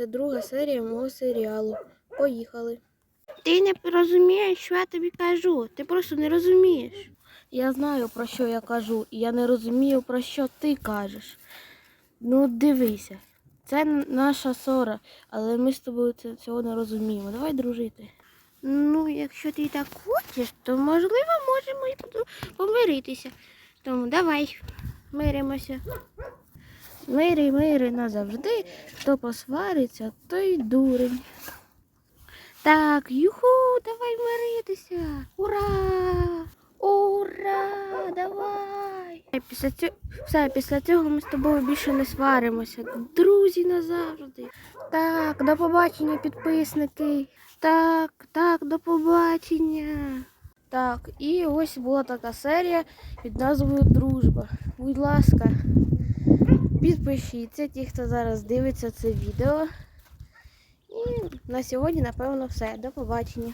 це друга серія мого серіалу. Поїхали. Ти не розумієш, що я тобі кажу. Ти просто не розумієш. Я знаю, про що я кажу, і я не розумію, про що ти кажеш. Ну, дивися, це наша ссора, але ми з тобою цього не розуміємо. Давай дружити. Ну, якщо ти так хочеш, то можливо можемо і помиритися. Тому давай миримося. Мири, мири назавжди, хто посвариться, той дурень. Так, юху, давай миритися. Ура! Ура! Давай! Після цього, все, після цього ми з тобою більше не сваримося. Друзі назавжди. Так, до побачення, підписники. Так, так, до побачення. Так, і ось була така серія під назвою Дружба. Будь ласка, підпишіться, ті, хто зараз дивиться це відео. І на сьогодні, напевно, все. До побачення.